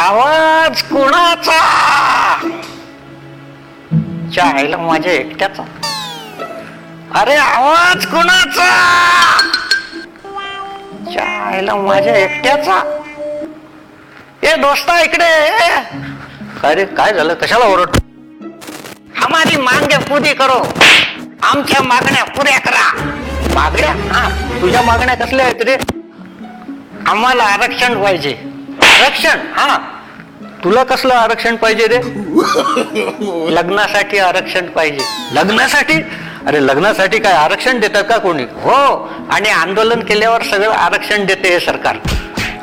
आवाज कुणाचा? आईला माझ्या एकट्याचा. अरे आवाज कुणाचा? आईला माझ्या एकट्याचा. ए दोस्ता इकडे अरे काय झालं? कशाला ओरड हमारी मांगे पुरी करो. आमच्या मागण्या पुऱ्या करा. मागण्या? हा तुझ्या मागण्या कसल्या आहेत रे? आम्हाला आरक्षण पाहिजे. आरक्षण हा. तुला कसलं आरक्षण पाहिजे रे? लग्नासाठी आरक्षण पाहिजे. लग्नासाठी? अरे लग्नासाठी काय आरक्षण देतात का कोणी? हो. आणि आंदोलन केल्यावर सगळं आरक्षण देते हे सरकार.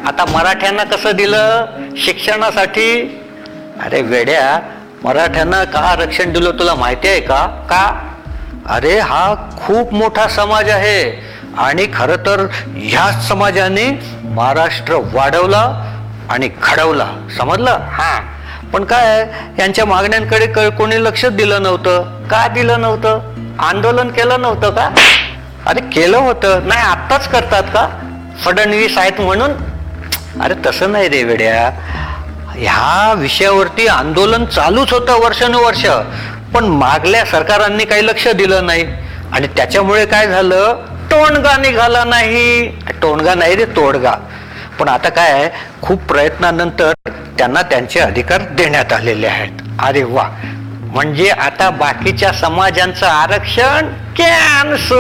आता मराठ्यांना कसं दिलं? शिक्षणासाठी? अरे वेड्या मराठ्यांना का आरक्षण दिलं तुला माहिती आहे का? का? अरे हा खूप मोठा समाज आहे. आणि खरं तर ह्याच समाजाने महाराष्ट्र वाढवला. आणि घडवला. समजलं? हा. पण काय यांच्या मागण्यांकडे क- कोणी लक्ष दिलं नव्हतं? का दिलं नव्हतं? आंदोलन केलं नव्हतं का? अरे केलं होतं. नाही आत्ताच करतात का? फडणवीस आहेत म्हणून? अरे तसं नाही रे वेड्या. ह्या विषयावरती आंदोलन चालूच होतं वर्षानुवर्ष. पण मागल्या सरकारांनी काही लक्ष दिलं नाही. आणि त्याच्यामुळे काय झालं? टोणगा निघाला नाही. टोणगा नाही रे तोडगा. पण आता काय आहे, खूप प्रयत्नानंतर त्यांना त्यांचे अधिकार देण्यात आलेले आहेत. अरे वा. म्हणजे आता बाकीच्या समाजांचं आरक्षण कॅन्सल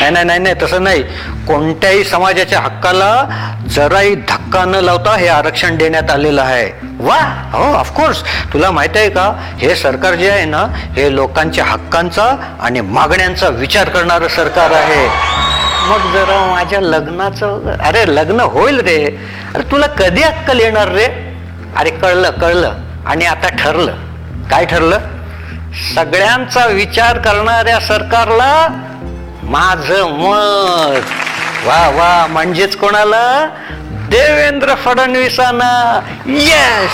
नाही नाही नाही नाही तसं नाही. कोणत्याही समाजाच्या हक्काला जराही धक्का न लावता हे आरक्षण देण्यात आलेलं आहे. वा हो ऑफकोर्स तुला माहीत आहे का? हे सरकार जे आहे ना हे लोकांच्या हक्कांचा आणि मागण्यांचा विचार करणारं सरकार आहे. मग जरा माझ्या लग्नाचं अरे लग्न होईल रे. अरे तुला कधी अक्कल येणार रे? अरे कळलं कळलं. आणि आता ठरलं. काय ठरलं? सगळ्यांचा विचार करणाऱ्या सरकारला माझं मत. वा वा म्हणजेच कोणाला? देवेंद्र फडणवीसांना. येस